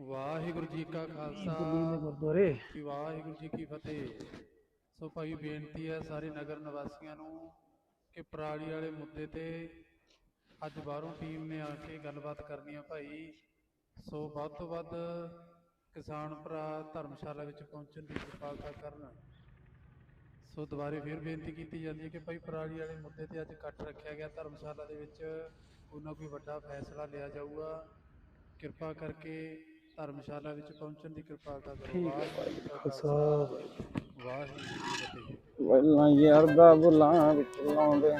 ਵਾਹਿਗੁਰੂ ਜੀ ਕਾ ਖਾਲਸਾ। ਗੁਰਦੁਆਰੇ। ਵਾਹਿਗੁਰੂ ਜੀ ਕੀ ਫਤਿਹ। ਸੋ ਭਾਈ ਬੇਨਤੀ ਹੈ ਸਾਰੇ ਨਗਰ ਨਿਵਾਸੀਆਂ ਨੂੰ ਕਿ ਪਰਾਲੀ ਵਾਲੇ ਮੁੱਦੇ ਤੇ ਅੱਜ ਬਾਹਰੋਂ ਟੀਮ ਨੇ ਆ ਕੇ ਗੱਲਬਾਤ ਕਰਨੀ ਆ ਭਾਈ। ਸੋ ਵੱਧ ਤੋਂ ਵੱਧ ਕਿਸਾਨ ਭਰਾ ਧਰਮਸ਼ਾਲਾ ਵਿੱਚ ਪਹੁੰਚਣ ਦੀ ਕਿਰਪਾਲਤਾ ਕਰਨ। ਸੋ ਦੁਬਾਰੇ ਫਿਰ ਬੇਨਤੀ ਕੀਤੀ ਜਾਂਦੀ ਹੈ ਕਿ ਭਾਈ ਪਰਾਲੀ ਵਾਲੇ ਮੁੱਦੇ ਤੇ ਅੱਜ ਇਕੱਠ ਰੱਖਿਆ ਗਿਆ। ਧਰਮਸ਼ਾਲਾ ਦੇ ਵਿੱਚ ਉਹਨਾਂ ਕੋਈ ਵੱਡਾ ਫੈਸਲਾ ਲਿਆ ਜਾਊਗਾ। ਕਿਰਪਾ ਕਰਕੇ ਧਰਮਸ਼ਾਲਾ ਵਿੱਚ ਪਹੁੰਚਣ ਦੀ ਕਿਰਪਾਲਤਾ ਕਰੋ। ਵਾਹਿਗੁਰੂ ਯਾਰ ਦਾ ਬੁਲਾਂ ਵਿੱਚ ਲਾਉਂਦੇ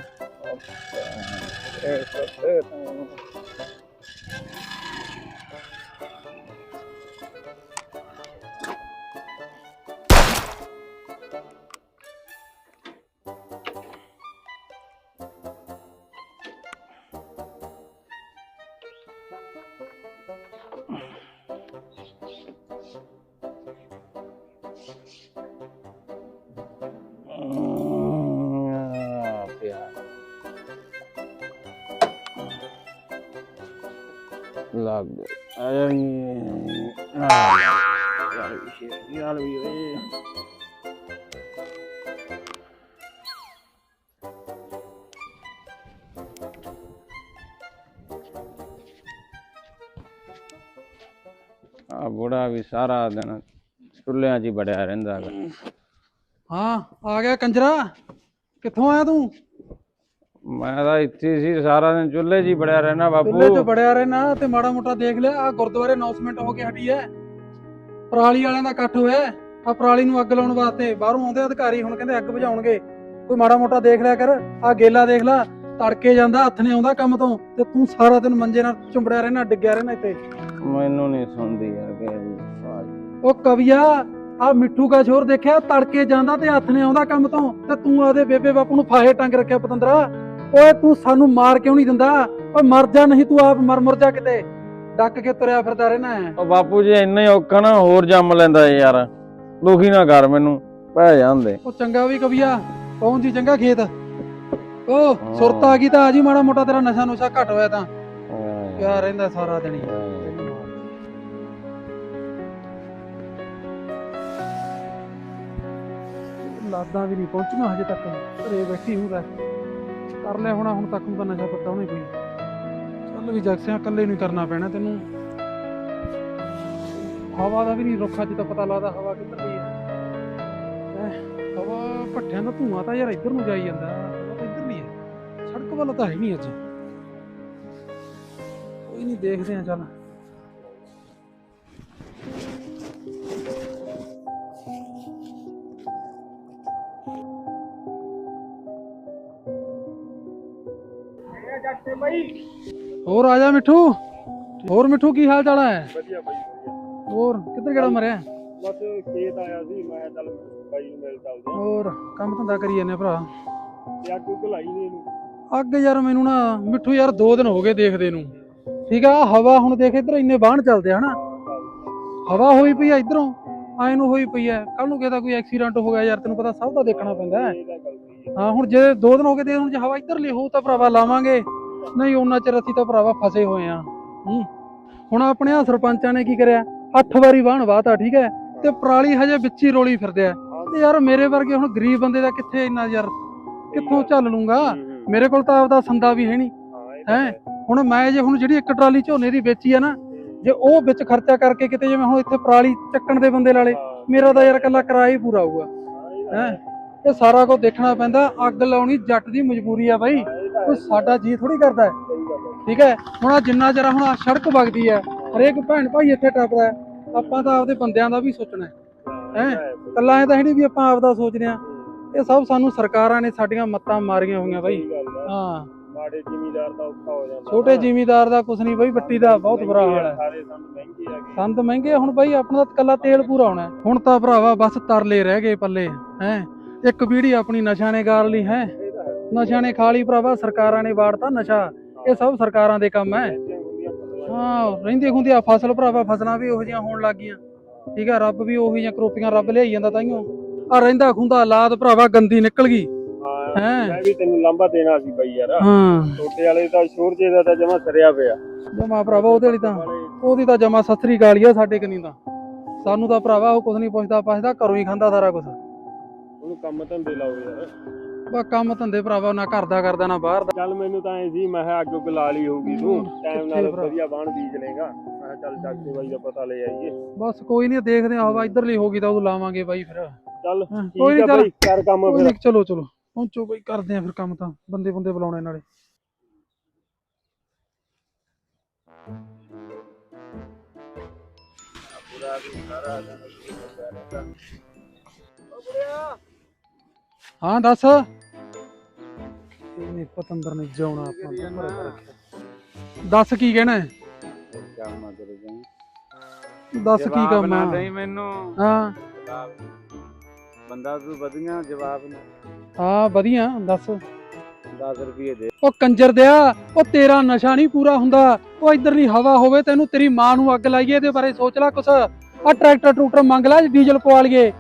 ਲੱਗ ਆ ਬੁੜਾ ਵੀ ਸਾਰਾ ਦਿਨ ਚੁੱਲ੍ਹਿਆਂ 'ਚ ਹੀ ਬੜਿਆ ਰਹਿੰਦਾ ਗਾ। ਹਾਂ ਆ ਗਿਆ ਕੰਜਰਾ। ਕਿੱਥੋਂ ਆਇਆ ਤੂੰ? ਮੈਂ ਤਾਂ ਇੱਥੇ ਹੀ ਸੀ ਸਾਰਾ ਦਿਨ ਚੁੱਲ੍ਹੇ 'ਚ ਹੀ ਬੜਿਆ ਰਹਿਣਾ ਚੁੱਲ੍ਹੇ 'ਚ ਬਾਪੂ ਬੜਿਆ ਰਹਿਣਾ ਤੇ ਮਾੜਾ ਮੋਟਾ ਦੇਖ ਲਿਆ ਆ ਗੁਰਦੁਆਰੇ ਅਨਾਉਂਸਮੈਂਟ ਹੋ ਕੇ ਹਟੀ ਐ। ਪਰਾਲੀ ਵਾਲਿਆਂ ਦਾ ਇਕੱਠ ਹੋਇਆ ਆ ਪਰਾਲੀ ਨੂੰ ਅੱਗ ਲਾਉਣ ਵਾਸਤੇ ਬਾਹਰੋਂ ਆਉਂਦੇ ਅਧਿਕਾਰੀ ਹੁਣ ਕਹਿੰਦੇ ਅੱਗ ਬੁਝਾਉਣਗੇ। ਕੋਈ ਮਾੜਾ ਮੋਟਾ ਦੇਖ ਲਿਆ ਕਰ ਆ ਗੇਲਾ ਦੇਖ ਲੈ ਤੜਕੇ ਜਾਂਦਾ ਹੱਥ ਨੇ ਆਉਂਦਾ ਕੰਮ ਤੋਂ ਤੇ ਤੂੰ ਸਾਰਾ ਦਿਨ ਮੰਜੇ ਨਾਲ ਚੁੰਬੜਿਆ ਰਹਿਣਾ ਡਿੱਗਿਆ ਰਹਿਣਾ ਇੱਥੇ। ਮੈਨੂੰ ਨਹੀਂ ਸੁਣਦੀ ਯਾਰ ਆਵਾਜ਼। ਉਹ ਕਵੀਆ ਆ ਮਿੱਠੂ ਕਾ ਸ਼ੋਰ ਦੇਖਿਆ ਤੜਕੇ ਜਾਂਦਾ ਤੇ ਹੱਥ ਨੇ ਆਉਂਦਾ ਕੰਮ ਤੋਂ ਤੇ ਤੂੰ ਆਦੇ ਬੇਬੇ ਬਾਪੂ ਨੂੰ ਫਾਹੇ ਟੰਗ ਰੱਖਿਆ ਪਤੰਦਰਾ। ਓਏ ਤੂੰ ਸਾਨੂੰ ਮਾਰ ਕਿਉਂ ਨਹੀਂ ਦਿੰਦਾ? ਓਏ ਮਰ ਜਾ ਨਹੀਂ ਤੂੰ ਆਪ ਮਰ ਮਰ ਜਾ ਕਿਤੇ। ਡੱਕ ਕੇ ਤੁਰਿਆ ਫਿਰਦਾ ਰਹਿਣਾ ਹੈ। ਉਹ ਬਾਪੂ ਜੀ ਇੰਨਾ ਹੀ ਔਖਾ ਨਾ ਹੋਰ ਜੰਮ ਲੈਂਦਾ ਯਾਰ। ਦੁਖੀ ਨਾ ਕਰ ਮੈਨੂੰ ਪੈ ਜਾਂਦੇ। ਉਹ ਚੰਗਾ ਵੀ ਕਵੀਆ ਪਹੁੰਚ ਜੀ ਚੰਗਾ ਖੇਤ। ਓ ਸੁਰਤ ਆ ਗਈ ਤਾਂ ਆ ਜੀ ਮਾੜਾ ਮੋਟਾ ਤੇਰਾ ਨਸ਼ਾ ਨੁਸ਼ਾ ਘਟ ਹੋਇਆ ਤਾਂ। ਪਿਆ ਰਹਿੰਦਾ ਸਾਰਾ ਦਿਨ ਹੀ। ਲਾਦਾਂ ਵੀ ਨਹੀਂ ਪਹੁੰਚਣਾ ਹਜੇ ਤੱਕ। ਘਰੇ ਬੈਠੀ ਹੂੰ ਲੈ ਕਰ ਲਿਆ ਹੋਣਾ, ਹੁਣ ਤੱਕ ਨੂੰ ਤਾਂ ਨਸ਼ਾ ਪੱਤਾ ਹੋਣਾ ਕੋਈ। ਚੱਲ ਵੀ ਜਗਸਿਆਂ ਇਕੱਲੇ ਨੂੰ ਹੀ ਕਰਨਾ ਪੈਣਾ ਤੈਨੂੰ। ਹਵਾ ਦਾ ਵੀ ਨਹੀਂ ਰੁੱਖਾਂ 'ਚ ਪਤਾ ਲੱਗਦਾ ਹਵਾ ਕਿੱਧਰ ਦੀ ਹੈ। ਹਵਾ ਭੱਠਿਆਂ ਦਾ ਧੂਆਂ ਤਾਂ ਯਾਰ ਇੱਧਰ ਨੂੰ ਜਾਈ ਜਾਂਦਾ। ਇੱਧਰ ਨਹੀਂ ਹੈ। ਸੜਕ ਵੱਲ ਤਾਂ ਹੈ ਨਹੀਂ ਅੱਜ। ਕੋਈ ਨਹੀਂ ਦੇਖਦੇ ਆ ਚੱਲ। ਹੋਰ ਆ ਜਾ ਮਿੱਠੂ। ਹੋਰ ਮਿੱਠੂ ਕੀ ਹਾਲ ਚਾਲ ਹੈ? ਵਧੀਆ ਬਾਈ ਵਧੀਆ। ਹੋਰ ਕਿੱਧਰ ਕਿਹੜਾ ਮਰਿਆ? ਬਸ ਖੇਤ ਆਇਆ ਸੀ ਮੈਂ ਚੱਲ ਬਾਈ ਨੂੰ ਮਿਲ ਚੱਲਦੇ ਆ ਹੋਰ ਕੰਮ ਧੰਦਾ ਕਰੀ ਜਾਂਦੇ ਆ ਭਰਾ? ਤੇ ਅੱਗ ਉੱਗ ਲਾਈ ਨਹੀਂ ਇਹਨੂੰ। ਅੱਗ ਯਾਰ ਮੈਨੂੰ ਨਾ ਮਿੱਠੂ ਯਾਰ 2 ਦਿਨ ਹੋ ਗਏ ਦੇਖਦੇ ਨੂੰ। ਠੀਕ ਆ ਆਹ ਹਵਾ ਹੁਣ ਦੇਖ ਇੱਧਰ ਇੰਨੇ ਬਾਹਣ ਚੱਲਦੇ ਆ ਹਨਾ? ਹਵਾ ਹੋਈ ਪਈ ਆ ਇਧਰੋਂ ਆਏ ਨੂੰ ਹੋਈ ਪਈ ਆ। ਕੱਲ ਨੂੰ ਕਿਹਦਾ ਕੋਈ ਐਕਸੀਡੈਂਟ ਹੋ ਗਿਆ ਯਾਰ ਤੈਨੂੰ ਪਤਾ ਸਭ ਦਾ ਦੇਖਣਾ ਪੈਂਦਾ ਹੈ। ਇਹ ਤਾਂ ਗੱਲ ਸਹੀ ਹੈ। ਹਾਂ ਹੁਣ ਜੇ 2 ਦਿਨ ਹੋ ਗਏ ਤੇ ਹੁਣ ਜੇ ਹਵਾ ਇੱਧਰ ਲਈ ਹੋਊ ਤਾਂ ਭਰਾਵਾ ਲਾਵਾਂਗੇ। ਨਹੀਂ ਉਹਨਾਂ ਚਿਰ ਅਸੀਂ ਤਾਂ ਭਰਾਵਾ ਫਸੇ ਹੋਏ ਆ ਹੁਣ ਆਪਣੇ ਆ ਸਰਪੰਚਾਂ ਨੇ ਕੀ ਕਰਿਆ? 8 ਵਾਰੀ ਬਾਹਣ ਵਾਤਾ ਠੀਕ ਹੈ? ਤੇ ਪਰਾਲੀ ਹਜੇ ਵਿੱਚ ਹੀ ਰੋਲੀ ਫਿਰਦੇ ਆ। ਤੇ ਯਾਰ ਮੇਰੇ ਵਰਗੇ ਹੁਣ ਗਰੀਬ ਬੰਦੇ ਦਾ ਕਿੱਥੇ ਇੰਨਾ ਯਾਰ? ਕਿੱਥੋਂ ਚੱਲ ਲੂੰਗਾ। ਮੇਰੇ ਕੋਲ ਤਾਂ ਆਪਦਾ ਸੰਦਾ ਵੀ ਹੈ ਨਹੀਂ। ਹਾਂ ਹੁਣ ਮੈਂ ਜੇ ਹੁਣ ਜਿਹੜੀ ਇੱਕ ਟਰਾਲੀ ਝੋਨੇ ਦੀ ਵੇਚੀ ਆ ਨਾ ਜੇ ਉਹ ਵਿੱਚ ਖਰਚਾ ਕਰਕੇ ਕਿਤੇ ਜਿਵੇਂ ਹੁਣ ਇੱਥੇ ਪਰਾਲੀ ਚੱਕਣ ਦੇ ਬੰਦੇ ਲਾਲੇ ਮੇਰਾ ਤਾਂ ਯਾਰ ਇਕੱਲਾ ਕਿਰਾਇਆ ਹੀ ਪੂਰਾ ਆਊਗਾ ਹਾਂ, ਇਹ ਸਾਰਾ ਕੁਝ ਦੇਖਣਾ ਪੈਂਦਾ ਅੱਗ ਲਾਉਣੀ ਜੱਟ ਦੀ ਮਜਬੂਰੀ ਆ ਬਾਈ। ਕੋਈ ਸਾਡਾ ਜੀ ਥੋੜੀ ਕਰਦਾ ਹੈ। ਠੀਕ ਹੈ? ਹੁਣ ਆਹ ਜਿੰਨਾ ਚਿਰ ਹੁਣ ਆਹ ਸੜਕ ਵਗਦੀ ਹੈ ਹਰੇਕ ਭੈਣ ਭਾਈ ਇੱਥੇ ਟੱਪਦਾ ਹੈ। ਆਪਾਂ ਤਾਂ ਆਪਦੇ ਬੰਦਿਆਂ ਦਾ ਵੀ ਸੋਚਣਾ ਹੈ। ਹਾਂ, ਹੈਂ? ਇਹ ਤਾਂ ਹੈ। ਕੱਲਾ ਨਹੀਂ ਵੀ ਆਪਾਂ ਆਪਦਾ ਸੋਚਦੇ ਆ ਇਹ ਸਭ ਸਾਨੂੰ ਸਰਕਾਰਾਂ ਨੇ ਸਾਡੀਆਂ ਮੱਤਾਂ ਮਾਰੀਆਂ ਹੋਈਆਂ ਬਾਈ। ਹੈ। ਹਾਂ। ਮਾੜੇ ਜ਼ਿਮੀਦਾਰ ਦਾ ਔਖਾ ਹੋ ਜਾਂਦਾ। ਛੋਟੇ ਜ਼ਿਮੀਦਾਰ ਦਾ ਕੁਛ ਨਹੀਂ ਬਾਈ ਬੱਟੀ ਦਾ ਬਹੁਤ ਬੁਰਾ ਹਾਲ ਹੈ। ਸਾਰੇ ਸੰਦ ਮਹਿੰਗੇ ਆ ਗਏ। ਸੰਦ ਮਹਿੰਗੇ ਆ, ਹੁਣ ਬਾਈ ਆਪਣਾ ਤਾਂ ਕੱਲਾ ਤੇਲ ਪੂਰਾ ਹੋਣਾ ਹੈ। ਹੁਣ ਤਾਂ ਭਰਾਵਾ ਬਸ ਤਰਲੇ ਰਹਿ ਗਏ ਪੱਲੇ। ਹੈ? ਇੱਕ ਪੀੜੀ ਆਪਣੀ ਨਸ਼ਾ ਨੇ ਗਾਲ ਲਈ ਹੈ? ਇਹ ਤਾਂ ਹੈ ਨਸ਼ਾ ਨੇ ਖਾ ਲਈ ਭਰਾਵਾ ਸਰਕਾਰਾਂ ਨੇ ਵਾੜਤਾ ਨਸ਼ਾ। ਇਹ ਸਭ ਸਰਕਾਰਾਂ ਦੇ ਕੰਮ ਹੈ ਹਾਂ ਰਹਿੰਦੀ ਹੁੰਦੀਆਂ ਫਸਲ ਭਰਾਵਾ ਫਸਲਾਂ ਵੀ ਉਹੋ ਜਿਹੀਆਂ ਹੋਣ ਲੱਗ ਗਈਆਂ। ਠੀਕ ਆ ਰੱਬ ਵੀ ਉਹੀ ਜਿਹੀਆਂ ਕਰੋਪੀਆਂ ਰੱਬ ਲਿਆਈ ਜਾਂਦਾ ਤਾਈਓ ਆ ਰਹਿੰਦਾ ਖੁੰਦਾ ਲਾਦ ਭਰਾਵਾ ਗੰਦੀ ਨਿਕਲ ਗਈ। ਹਾਂ ਹੈਂ? ਮੈਂ ਵੀ ਤੈਨੂੰ ਲਾਂਭਾ ਦੇਣਾ ਸੀ ਬਾਈ ਯਾਰ। ਹਾਂ। ਛੋਟੇ ਵਾਲੇ ਦਾ ਸ਼ੋਰ ਜੇ ਦਾ ਤਾਂ ਜਮਾ ਸਰਿਆ ਪਿਆ। ਜਮਾ ਭਰਾਵਾ ਉਹਦੇ ਲਈ ਤਾਂ ਵਾਲੇ ਉਹਦੀ ਤਾਂ ਜਮਾ ਸਸਰੀ ਗਾਲੀ ਆ ਸਾਡੇ ਕਨੀ ਤਾਂ। ਸਾਨੂੰ ਤਾਂ ਭਰਾਵਾ ਉਹ ਕੁਝ ਨਹੀਂ ਪੁੱਛਦਾ ਪਾਛਦਾ ਘਰੋਂ ਹੀ ਖਾਂਦਾ ਸਾਰਾ ਕੁਝ ਉਹਨੂੰ ਕੰਮ ਧੰਦੇ ਲਾਓ ਯਾਰ। ਬਾ ਕੰਮ ਧੰਦੇ ਭਰਾਵਾ ਨਾ ਘਰ ਦਾ ਕਰਦਾ ਨਾ ਬਾਹਰ ਦਾ। ਚੱਲ ਮੈਨੂੰ ਤਾਂ ਐ ਸੀ ਮੈਂ ਕਿਹਾ ਅੱਗ ਉੱਗ ਲਾ ਲਈ ਹੋਊਗੀ ਤੂੰ। ਟਾਈਮ ਨਾਲ? ਵਧੀਆ ਬਾਣ ਬੀਜ ਲੇਗਾ ਮੈਂ ਕਿਹਾ ਚੱਲ ਚੱਕ ਕੇ ਬਾਈ ਦਾ ਪਤਾ ਲੈ ਆਈਏ। ਬਸ ਕੋਈ ਨਹੀਂ ਦੇਖਦੇ ਆ ਹਵਾ ਇਧਰਲੀ ਹੋਗੀ ਤਾਂ ਉਦੋਂ ਲਾਵਾਂਗੇ ਬਾਈ ਫਿਰ। ਚੱਲ ਕੋਈ ਨਹੀਂ ਬਾਈ ਕਰ ਕੰਮ ਕੋਈ ਫਿਰ। ਚਲੋ ਚਲੋ ਪਹੁੰਚੋ ਬਾਈ ਕਰਦੇ ਆ ਫਿਰ ਕੰਮ ਤਾਂ ਬੰਦੇ ਬੰਦੇ ਬੁਲਾਉਣੇ ਨਾਲੇ। ਹਾਂ ਦੱਸ। ਇਹਨੇ ਪਤੰਦਰ ਨੇ ਜਿਉਣਾ ਆਪਾਂ ਨੂੰ ਭਰਾ ਕੇ ਰੱਖਿਆ। ਦੱਸ ਕੀ ਕਹਿਣਾ ਹੈ? ਜਾਈਂ ਦੱਸ ਕੀ ਕੰਮ ਆ? ਨਹੀਂ ਮੈਨੂੰ। ਹਾਂ। ਬੰਦਾ ਤੂੰ ਵਧੀਆ ਜਵਾਬ ਹਾਂ ਵਧੀਆ ਦੱਸ। 10 ਰੁਪਏ ਦੇ। ਉਹ ਕੰਜਰ ਦਿਆ ਉਹ ਤੇਰਾ ਨਸ਼ਾ ਨਹੀਂ ਪੂਰਾ ਹੁੰਦਾ। ਉਹ ਇਧਰਲੀ ਹਵਾ ਹੋਵੇ ਤੈਨੂੰ ਤੇਰੀ ਮਾਂ ਨੂੰ ਅੱਗ ਲਾਈਏ ਇਹਦੇ ਬਾਰੇ ਸੋਚ ਲੈ ਕੁਛ। ਆ ਟਰੈਕਟਰ ਟਰੂਕਟਰ ਮੰਗ ਲੈ ਡੀਜ਼ਲ ਪਵਾ ਲਈਏ।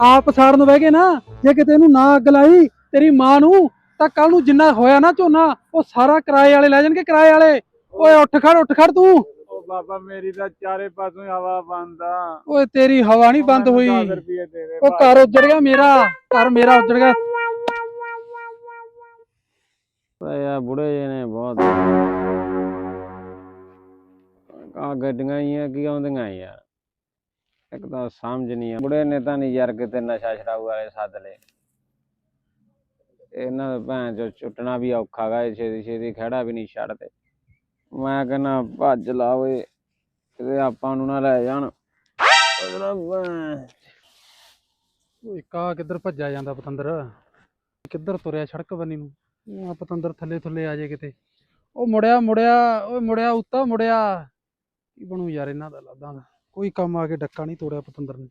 ਆਪ ਸਾੜਨ ਬਹਿ ਗਏ ਨਾ। ਜੇ ਕਿਤੇ ਇਹਨੂੰ ਨਾ ਅੱਗ ਲਾਈ ਤੇਰੀ ਮਾਂ ਨੂੰ ਤਾਂ ਕੱਲ ਨੂੰ ਜਿੰਨਾ ਹੋਇਆ ਨਾ ਝੋਨਾ ਉਹ ਸਾਰਾ ਕਿਰਾਏ ਵਾਲੇ ਲੈ ਜਾਣਗੇ ਕਿਰਾਏ ਵਾਲੇ। ਓਏ ਉੱਠ ਖੜ ਉੱਠ ਖੜ ਤੂੰ। ਉਹ ਬਾਬਾ ਮੇਰੀ ਤਾਂ ਚਾਰੇ ਪਾਸੋਂ ਹਵਾ ਬੰਦ ਆ। ਓਏ ਤੇਰੀ ਹਵਾ ਨਹੀਂ ਬੰਦ ਹੋਈ। 10 ਰੁਪਏ ਦੇ ਦੇ ਉਹ ਘਰ ਉੱਜੜ ਗਿਆ ਮੇਰਾ ਘਰ ਮੇਰਾ ਉੱਜੜ ਗਿਆ। ਯਾ ਬੁੜੇ ਜਿਹੇ ਨੇ ਬਹੁਤ। ਆ ਗੱਡੀਆਂ ਹੀ ਆ ਕੀ ਆਉਂਦੀਆਂ ਯਾਰ ਇੱਕ ਤਾਂ ਸਮਝ ਨਹੀਂ ਆ। ਬੁੜੇ ਨੇ ਤਾਂ ਨਹੀਂ ਯਾਰ ਕਿਤੇ ਨਸ਼ਾ ਛਡਾਊ ਵਾਲੇ ਸੱਦ ਲਏ। ਇਹਨਾਂ ਦਾ ਭੈਣ ਚੋ ਚੁੱਟਣਾ ਵੀ ਔਖਾ ਗਾ, ਇਹ ਛੇਤੀ ਛੇਤੀ ਖੜਾ ਵੀ ਨਹੀਂ ਛੱਡਦੇ। ਮੈਂ ਕਹਿੰਦਾ, ਭੱਜ ਲਾ ਓਏ, ਕਿਤੇ ਆਪਾਂ ਨੂੰ ਨਾ ਲੈ ਜਾਣ। ਓਏ, ਕਾ ਕਿੱਧਰ ਭੱਜਿਆ ਜਾਂਦਾ ਪਤੰਦਰ? ਕਿੱਧਰ ਤੁਰਿਆ ਸੜਕ ਬੰਨੀ ਨੂੰ? ਆ ਪਤੰਦਰ ਥੱਲੇ ਥੱਲੇ ਆ ਜੇ ਕਿਤੇ। ਉਹ ਮੁੜਿਆ ਮੁੜਿਆ, ਓਏ, ਮੁੜਿਆ, ਉੱਤਾ ਮੁੜਿਆ। ਕੀ ਬਣੂ ਯਾਰ, ਇਹਨਾਂ ਦਾ ਲਾਦਾਂ ਕੋਈ ਕੰਮ ਆ ਕੇ ਡੱਕਾ ਨਹੀਂ ਤੋੜਿਆ ਪਤੰਦਰ ਨੇ।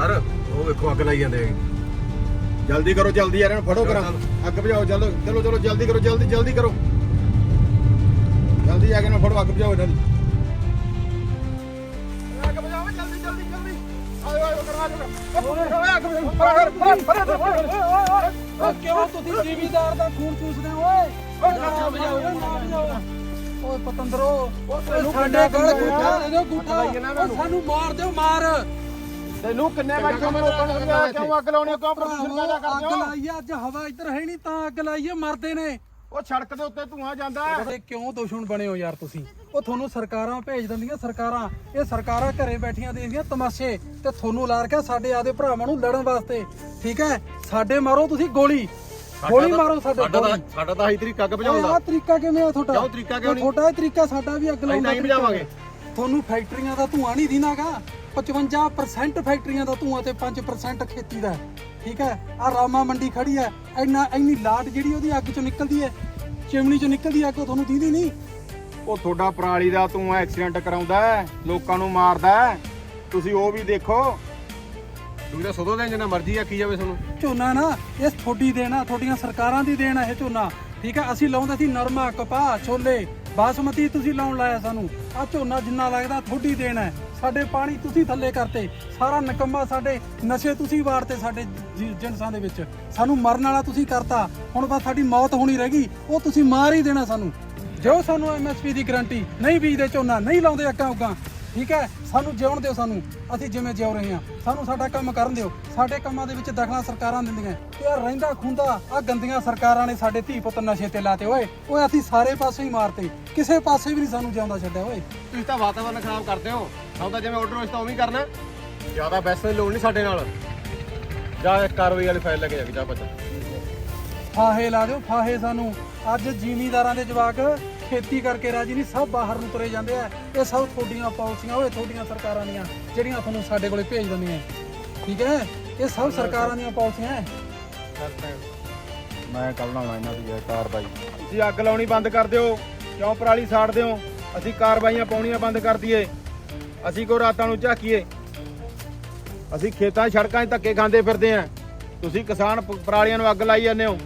ਸਰ ਉਹ ਵੇਖੋ ਅੱਗ ਲਾਈ ਜਾਂਦੇ ਆ। ਜਲਦੀ ਕਰੋ ਜਲਦੀ ਯਾਰ ਇਹਨੂੰ ਫੜੋ ਕਰਾਂ। ਅੱਗ ਬੁਝਾਓ ਚਲੋ। ਚਲੋ ਚਲੋ ਜਲਦੀ ਕਰੋ ਜਲਦੀ ਜਲਦੀ ਕਰੋ। ਜਲਦੀ ਆ ਕੇ ਨਾ ਫੜੋ ਅੱਗ ਬੁਝਾਓ ਇਹਨਾਂ ਦੀ। ਅੱਗ ਬੁਝਾਓ ਜਲਦੀ ਜਲਦੀ ਜਲਦੀ। ਆਇਓ ਆਇਓ ਕਰਵਾ ਅੱਗ ਬੁਝਾਓ। ਕਿਉਂ ਤੁਸੀਂ ਜ਼ਿਮੀਦਾਰ ਦਾ ਖੂਨ ਚੂਸਦੇ ਓਏ? ਓਏ ਪਤੰਦਰੋ ਓਏ ਸਾਡੇ ਗਲ ਗੁੱਠਾ ਦੇ ਦਿਓ ਗੁੱਠਾ। ਓਏ ਸਾਨੂੰ ਮਾਰ ਦਿਓ ਮਾਰ। ਤੈਨੂੰ ਕਿੰਨੇ ਵਾਰ ਕਿਉਂ ਮੈਂ ਰੋਕਣ ਲੱਗਿਆ ਕਿਉਂ ਅੱਗ ਲਾਉਣੀ ਕਿਉਂ ਪ੍ਰਦੂਸ਼ਣ ਪੈਦਾ ਅੱਗ ਕਰਦੇ ਹੋ? ਲਾਈ ਆ, ਅੱਜ ਹਵਾ ਇੱਧਰ ਹੈ ਨਹੀਂ ਤਾਂ ਅੱਗ ਲਾਈਏ ਮਰਦੇ ਨੇ। ਉਹ ਸੜਕ ਦੇ ਉੱਤੇ ਧੂਆਂ ਜਾਂਦਾ। ਹੈ ਤੇ ਕਿਉਂ ਦੁਸ਼ਮਣ ਬਣੇ ਹੋ ਯਾਰ ਤੁਸੀਂ? ਉਹ ਤੁਹਾਨੂੰ ਸਰਕਾਰਾਂ ਭੇਜ ਦਿੰਦੀਆਂ ਸਰਕਾਰਾਂ। ਇਹ ਸਰਕਾਰਾਂ ਘਰੇ ਬੈਠੀਆਂ ਦੇਖਦੀਆਂ ਤਮਾਸ਼ੇ ਤੇ ਤੁਹਾਨੂੰ ਲਾ ਰੱਖਿਆ ਸਾਡੇ ਆਦੇ ਭਰਾਵਾਂ ਨੂੰ ਲੜਨ ਵਾਸਤੇ। ਠੀਕ ਹੈ? ਸਾਡੇ ਮਾਰੋ ਤੁਸੀਂ ਗੋਲੀ। ਗੋਲੀ ਮਾਰੋ ਸਾਡੇ ਸਾਡਾ ਤਾਂ ਗੋਲੀ। ਸਾਡਾ ਤਾਂ ਹੀ ਤਰੀਕਾ ਅੱਗ ਬੁਝਾਉਣ ਆਹ ਤਰੀਕਾ ਕਿਵੇਂ ਆ ਤੁਹਾਡਾ? ਕਿਉਂ ਤਰੀਕਾ ਕਿਉਂ ਨਹੀਂ? ਤੁਹਾਡਾ ਇਹ ਤਰੀਕਾ ਸਾਡਾ ਵੀ ਅੱਗ ਲਾਉਣ ਦਾ ਨਹੀਂ ਤਰੀਕਾ। ਤੁਹਾਨੂੰ ਫੈਕਟਰੀਆਂ ਦਾ ਧੂਆਂ ਨਹੀਂ ਦਿਨਾਗਾ 55% ਫੈਕਟਰੀਆਂ ਦਾ ਧੂਆਂ ਤੇ 5% ਖੇਤੀ ਦਾ ਹੈ। ਠੀਕ ਹੈ ਆ ਰਾਮਾ ਮੰਡੀ ਖੜੀ ਹੈ ਇੰਨਾ ਇੰਨੀ ਲਾਟ ਜਿਹੜੀ ਉਹਦੀ ਅੱਗ ਚੋਂ ਨਿਕਲਦੀ ਹੈ ਚਿਮਨੀ ਚੋਂ ਨਿਕਲਦੀ ਅੱਗ ਉਹ ਤੁਹਾਨੂੰ ਦੀਦੀ ਨਹੀਂ ਉਹ ਤੁਹਾਡਾ ਪਰਾਲੀ ਦਾ ਤੂੰ ਐਕਸੀਡੈਂਟ ਕਰਾਉਂਦਾ ਹੈ, ਲੋਕਾਂ ਨੂੰ ਮਾਰਦਾ ਹੈ। ਤੁਸੀਂ ਉਹ ਵੀ ਦੇਖੋ ਤੁਸੀਂ ਤਾਂ ਸੋਧੋ ਦੇ ਜਿੰਨਾ ਮਰਜ਼ੀ ਆਖੀ ਜਾਵੇ ਤੁਹਾਨੂੰ ਝੋਨਾ ਨਾ ਇਹ ਥੋੜੀ ਦੇਣਾ ਤੁਹਾਡੀਆਂ ਸਰਕਾਰਾਂ ਦੀ ਦੇਣ ਹੈ ਇਹ ਝੋਨਾ ਠੀਕ ਹੈ ਅਸੀਂ ਲਾਉਂਦੇ ਸੀ ਨਰਮਾ ਕਪਾਹ ਛੋਲੇ ਬਾਸਮਤੀ ਤੁਸੀਂ ਲਾਉਣ ਲਾਇਆ ਸਾਨੂੰ। ਆ ਝੋਨਾ ਜਿੰਨਾ ਲੱਗਦਾ, ਥੋੜੀ ਦੇਣਾ ਹੈ। ਸਾਡੇ ਪਾਣੀ ਤੁਸੀਂ ਥੱਲੇ ਕਰਤੇ। ਸਾਰਾ ਨਕੰਮਾ ਸਾਡੇ ਨਸ਼ੇ ਤੁਸੀਂ ਵਾਰਤੇ ਸਾਡੇ ਜੀ- ਜਿਨਸਾਂ ਦੇ ਵਿੱਚ। ਸਾਨੂੰ ਮਰਨ ਵਾਲਾ ਤੁਸੀਂ ਕਰਤਾ। ਹੁਣ ਬਸ ਸਾਡੀ ਮੌਤ ਹੋਣੀ ਰਹਿ ਗਈ। ਉਹ ਤੁਸੀਂ ਮਾਰ ਹੀ ਦੇਣਾ ਸਾਨੂੰ। ਜੋ ਸਾਨੂੰ ਐਮਐਸਪੀ ਦੀ ਗਰੰਟੀ। ਨਹੀਂ ਬੀਜਦੇ ਝੋਨਾ, ਨਹੀਂ ਲਾਉਂਦੇ ਅੱਗਾਂ ਉੱਗਾਂ ਠੀਕ ਹੈ? ਸਾਨੂੰ ਜਿਉਣ ਦਿਓ ਸਾਨੂੰ। ਅਸੀਂ ਜਿਵੇਂ ਜਿਉ ਰਹੇ ਹਾਂ। ਸਾਨੂੰ ਸਾਡਾ ਕੰਮ ਕਰਨ ਦਿਓ। ਸਾਡੇ ਕੰਮਾਂ ਦੇ ਵਿੱਚ ਦਖਲਾਂ ਸਰਕਾਰਾਂ ਦਿੰਦੀਆਂ। ਯਾਰ ਰਹਿੰਦਾ ਖੁੰਦਾ ਆ ਗੰਦੀਆਂ ਸਰਕਾਰਾਂ ਨੇ ਸਾਡੇ ਧੀ ਪੁੱਤ ਨਸ਼ੇ ਤੇ ਲਾਤੇ ਓਏ। ਓਏ ਅਸੀਂ ਸਾਰੇ ਪਾਸੇ ਹੀ ਮਾਰਤੇ। ਕਿਸੇ ਪਾਸੇ ਵੀ ਨਹੀਂ ਸਾਨੂੰ ਜਿਉਂਦਾ ਛੱਡਿਆ ਓਏ। ਤੁਸੀਂ ਤਾਂ ਵਾਤਾਵਰਨ ਖਰਾਬ ਕਰਦੇ ਹੋ। ਸਾਨੂੰ ਤਾਂ ਜਿਵੇਂ ਆਰਡਰ ਹੋਇਆ ਤਾਂ ਉਵੇਂ ਹੀ ਕਰਨਾ ਜ਼ਿਆਦਾ ਬੈਸ ਦੀ ਲੋੜ ਨਹੀਂ ਸਾਡੇ ਨਾਲ। ਜਾ ਇੱਕ ਕਾਰਵਾਈ ਵਾਲੀ ਫਾਈਲ ਲੈ ਕੇ ਜਾ ਕੇ ਜਾ ਬੱਚਾ ਫਾਹੇ ਲਾ ਦਿਓ ਫਾਹੇ ਸਾਨੂੰ। ਅੱਜ ਜ਼ਿਮੀਂਦਾਰਾਂ ਦੇ ਜਵਾਕ ਖੇਤੀ ਕਰਕੇ ਰਾਜੀ ਨਹੀਂ ਸਭ ਬਾਹਰ ਨੂੰ ਤੁਰੇ ਜਾਂਦੇ ਆ। ਇਹ ਸਭ ਤੁਹਾਡੀਆਂ ਪਾਲਿਸੀਆਂ ਓਏ ਤੁਹਾਡੀਆਂ ਸਰਕਾਰਾਂ ਦੀਆਂ ਜਿਹੜੀਆਂ ਤੁਹਾਨੂੰ ਸਾਡੇ ਕੋਲੇ ਭੇਜ ਦਿੰਦੀਆਂ। ਠੀਕ ਹੈ? ਇਹ ਸਭ ਸਰਕਾਰਾਂ ਦੀਆਂ ਪਾਲਿਸੀਆਂ ਹੈ ਮੈਂ ਕੱਲ ਆਉਣਾ ਇਹਨਾਂ ਦੀ ਕਾਰਵਾਈ। ਤੁਸੀਂ ਅੱਗ ਲਾਉਣੀ ਬੰਦ ਕਰ ਦਿਓ ਕਿਉਂ ਪਰਾਲੀ ਸਾੜਦੇ ਹੋ ਅਸੀਂ ਕਾਰਵਾਈਆਂ ਪਾਉਣੀਆਂ ਬੰਦ ਕਰ ਦਈਏ। ਅਸੀਂ ਕੋ ਰਾਤਾਂ ਨੂੰ ਝਾਕੀਏ। ਅਸੀਂ ਖੇਤਾਂ ਸੜਕਾਂ 'ਚ ਧੱਕੇ ਖਾਂਦੇ ਫਿਰਦੇ ਆਂ। ਤੁਸੀਂ ਕਿਸਾਨ ਪ- ਪਰਾਲੀਆਂ ਨੂੰ ਅੱਗ ਲਾਈ ਜਾਂਦੇ ਹੋ।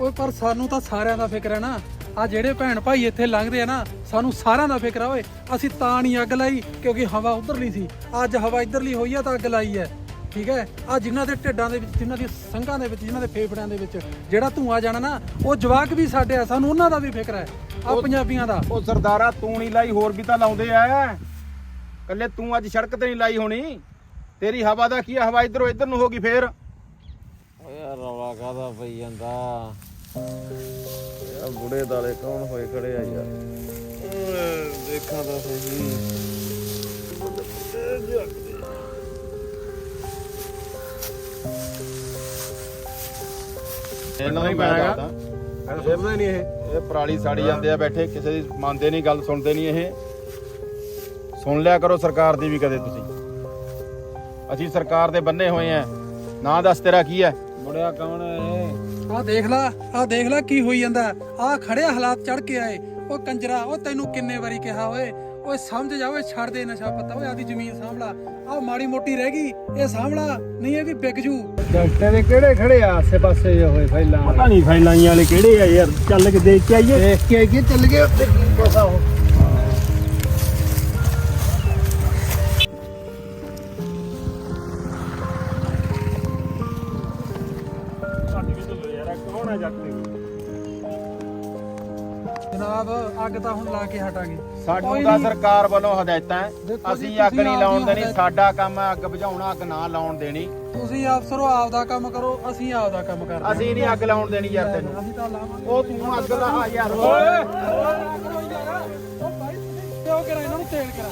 ਓਏ ਪਰ ਸਾਨੂੰ ਤਾਂ ਸਾਰਿਆਂ ਦਾ ਫਿਕਰ ਹੈ ਨਾ। ਆ ਜਿਹੜੇ ਭੈਣ ਭਾਈ ਇੱਥੇ ਲੰਘਦੇ ਆ ਨਾ ਸਾਨੂੰ ਸਾਰਿਆਂ ਦਾ ਫਿਕਰ ਆ ਓਏ ਅਸੀਂ ਤਾਂ ਨਹੀਂ ਅੱਗ ਲਾਈ ਕਿਉਂਕਿ ਹਵਾ ਉਧਰਲੀ ਸੀ। ਅੱਜ ਹਵਾ ਇਧਰਲੀ ਹੋਈ ਆ ਤਾਂ ਅੱਗ ਲਾਈ ਹੈ ਠੀਕ ਹੈ ਆ ਜਿਨ੍ਹਾਂ ਦੇ ਢਿੱਡਾਂ ਦੇ ਵਿੱਚ ਜਿਨ੍ਹਾਂ ਦੀ ਸੰਘਾਂ ਦੇ ਵਿੱਚ ਜਿਨ੍ਹਾਂ ਦੇ ਫੇਫੜਿਆਂ ਦੇ ਵਿੱਚ ਜਿਹੜਾ ਧੂਆਂ ਜਾਣਾ ਨਾ ਉਹ ਜਵਾਕ ਵੀ ਸਾਡੇ ਆ ਸਾਨੂੰ ਉਹਨਾਂ ਦਾ ਵੀ ਫਿਕਰ ਹੈ ਆ ਪੰਜਾਬੀਆਂ ਦਾ। ਉਹ ਸਰਦਾਰਾ ਤੂੰ ਨਹੀਂ ਲਾਈ ਹੋਰ ਵੀ ਤਾਂ ਲਾਉਂਦੇ ਆ। ਕੱਲੇ ਤੂੰ ਅੱਜ ਸੜਕ ਤੇ ਨਹੀਂ ਲਾਈ ਹੋਣੀ। ਤੇਰੀ ਹਵਾ ਦਾ ਕੀ ਆ? ਹਵਾ ਇਧਰੋਂ ਇਧਰ ਨੂੰ ਹੋ ਗਈ ਫੇਰ। ਓ ਯਾਰ ਰੌਲਾ ਕਾਦਾ ਪਈ ਜਾਂਦਾ? ਯਾ ਬੁੜੇ ਦਾਲੇ ਕੌਣ ਹੋਏ ਖੜੇ ਆ ਯਾਰ? ਦੇਖਾਂ ਤਾਂ ਸਹੀ। ਇਹਨਾਂ ਨੂੰ ਮੈਂ ਦੱਸਦਾ ਸੁਣਦੇ ਨਹੀਂ ਇਹ? ਇਹ ਪਰਾਲੀ ਸਾੜੀ ਜਾਂਦੇ ਆ ਬੈਠੇ ਕਿਸੇ ਦੀ ਮੰਨਦੇ ਨਹੀਂ ਗੱਲ ਸੁਣਦੇ ਨਹੀਂ ਇਹ। ਸੁਣ ਲਿਆ ਕਰੋ ਸਰਕਾਰ ਦੀ ਵੀ ਕਦੇ ਤੁਸੀਂ। ਅਸੀਂ ਸਰਕਾਰ ਦੇ ਬੰਨੇ ਹੋਏ ਆ। ਨਾਂ ਦੱਸ ਤੇਰਾ ਕੀ ਹੈ ਬੁੜਿਆ ਕੌਣ ਹੈ ਇਹ ਆ ਦੇਖ ਲਾ ਆ ਦੇਖ ਲਾ ਕੀ ਹੋਈ ਜਾਂਦਾ। ਆ ਖੜਿਆ ਹਾਲਾਤ ਚੜ ਕੇ ਆਏ। ਉਹ ਕੰਜਰਾ ਉਹ ਤੈਨੂੰ ਕਿੰਨੇ ਵਾਰੀ ਕਿਹਾ ਓਏ? ਓਏ ਸਮਝ ਜਾ ਓਏ ਛੱਡ ਦੇ ਨਸ਼ਾ ਪੱਤਾ। ਓਏ ਆਦੀ ਜ਼ਮੀਨ ਸਾਂਭਲਾ ਆ ਮਾੜੀ ਮੋਟੀ ਰਹਿ ਗਈ ਇਹ ਸਾਂਭਲਾ ਨਹੀਂ ਇਹ ਵੀ ਵਿਕ ਜੂ। ਡਾਕਟਰ ਦੇ ਕਿਹੜੇ ਖੜੇ ਆ ਆਸੇ ਪਾਸੇ ਹੋਏ ਫੈਲਾਂ ਪਤਾ ਨਹੀਂ ਫੈਲਾਈਆਂ ਵਾਲੇ ਕਿਹੜੇ ਆ ਯਾਰ ਚੱਲ ਕੇ ਦੇਖ ਕੇ ਆਈਏ। ਦੇਖ ਕੇ ਆਈਏ ਚੱਲ ਗਏ ਉੱਥੇ ਕੀ ਪਤਾ ਹੋ। ਜਨਾਬ ਅੱਗ ਤਾਂ ਹੁਣ ਲਾ ਕੇ ਹਟਾਂਗੇ। ਸਾਨੂੰ ਤਾਂ। ਸਰਕਾਰ ਵੱਲੋਂ ਹਦਾਇਤਾਂ ਹੈ। ਦੇਖੋ ਅਸੀਂ ਅੱਗ ਤੁਸੀਂ ਨਹੀਂ ਲਾਉਣ ਦੇਣੀ ਹਦਾਇਤਾਂ- ਸਾਡਾ ਕੰਮ ਹੈ ਅੱਗ ਬੁਝਾਉਣਾ ਅੱਗ ਨਾ ਲਾਉਣ ਦੇਣੀ। ਤੁਸੀਂ ਅਫਸਰੋ ਆਪਦਾ ਕੰਮ ਕਰੋ ਅਸੀਂ ਆਪਦਾ ਕੰਮ ਕਰਦੇ ਅਸੀਂ ਨਹੀਂ ਅੱਗ ਲਾਉਣ ਦੇਣੀ ਯਾਰ ਤੈਨੂੰ। ਅਸੀਂ ਤਾਂ ਲਾਵਾਂਗੇ। ਉਹ ਤੂੰ ਅੱਗ ਲਾ ਯਾਰ। ਓਏ! ਕਰੋ ਯਾਰ। ਉਹ ਭਾਈ ਤੁਸੀਂ ਕਿਉਂ ਕਰਾਂ ਇਹਨਾਂ ਨੂੰ ਤੇਲ ਕਰਾਂ।